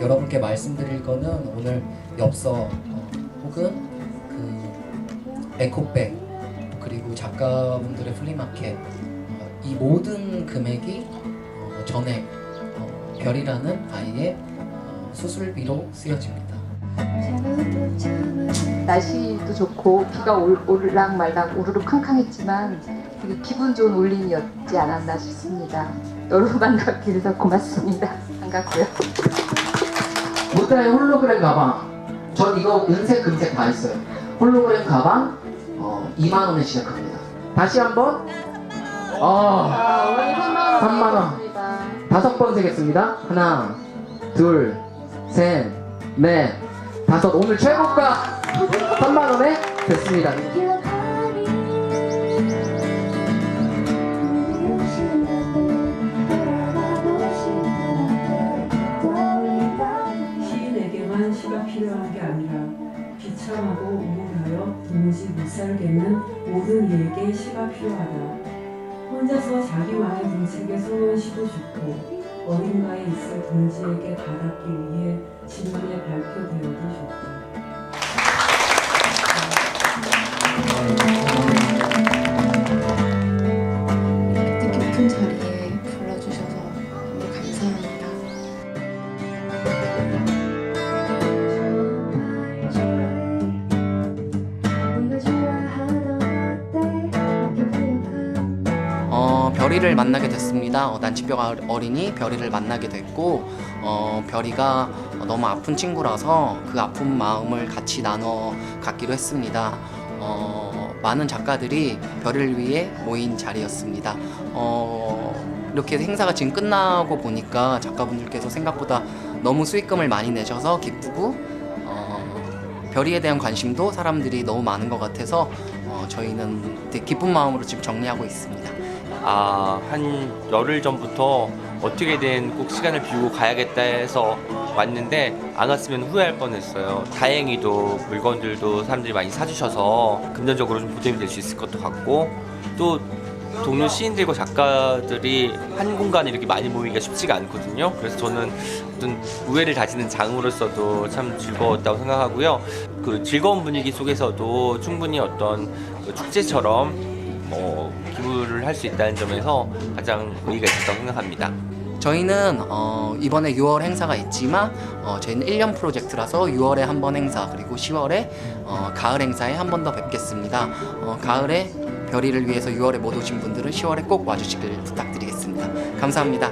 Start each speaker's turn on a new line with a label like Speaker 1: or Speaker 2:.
Speaker 1: 여러분께 말씀드릴 거는 오늘 엽서 어, 혹은 그 에코백 그리고 작가분들의 플리마켓 이 모든 금액이 어, 전액 어, 별이라는 아이의 어, 수술비로 쓰여집니다.
Speaker 2: 날씨도 좋고 비가 올, 올랑 말랑 우르르 캉캉했지만 되게 기분 좋은 울림이었지 않았나 싶습니다. 여러분 만나기 위해서 고맙습니다. 반갑고요.
Speaker 1: 모타의 홀로그램 가방. 전 이거 은색, 금색 다 있어요. 홀로그램 가방 어, 2만 원에 시작합니다. 다시 한번. 아,
Speaker 2: 어머니 3만
Speaker 1: 3만 원. 다섯 번 세겠습니다. 하나, 둘, 셋, 넷, 다섯. 오늘 최고가 3만 원에 됐습니다.
Speaker 3: 시인에게만 시가 필요한 게 아니라 비참하고 우울하여 도무지 못 살겠는 모든 이에게 시가 필요하다. 혼자서 자기만의 정책에 서는 시도 좋고 어딘가에 있을 동지에게 다닿기 위해 지문에 발표되어도 좋다.
Speaker 4: 뜻깊은 자리
Speaker 1: 어, 별이를 만나게 됐습니다. 어, 난치병 어린이 별이를 만나게 됐고 어, 별이가 너무 아픈 친구라서 그 아픈 마음을 같이 나눠 갖기로 했습니다. 어, 많은 작가들이 별이를 위해 모인 자리였습니다. 어, 이렇게 행사가 지금 끝나고 보니까 작가분들께서 생각보다 너무 수익금을 많이 내셔서 기쁘고 어, 별이에 대한 관심도 사람들이 너무 많은 것 같아서 어, 저희는 되게 기쁜 마음으로 지금 정리하고 있습니다.
Speaker 5: 아, 한 열흘 전부터 어떻게든 꼭 시간을 비우고 가야겠다 해서 왔는데 안 왔으면 후회할 뻔했어요. 다행히도 물건들도 사람들이 많이 사주셔서 금전적으로 좀 보탬이 될 수 있을 것도 같고 또 동료 시인들과 작가들이 한 공간에 이렇게 많이 모이기가 쉽지가 않거든요. 그래서 저는 어떤 우애를 다지는 장으로서도 참 즐거웠다고 생각하고요. 그 즐거운 분위기 속에서도 충분히 어떤 그 축제처럼 뭐 기부를 할 수 있다는 점에서 가장 의의가 있었다고 생각합니다.
Speaker 1: 저희는 어, 이번에 6월 행사가 있지만 어, 저희는 1년 프로젝트라서 6월에 한 번 행사 그리고 10월에 어, 가을 행사에 한 번 더 뵙겠습니다. 어, 가을에 별이를 위해서 6월에 못 오신 분들은 10월에 꼭 와주시길 부탁드리겠습니다. 감사합니다.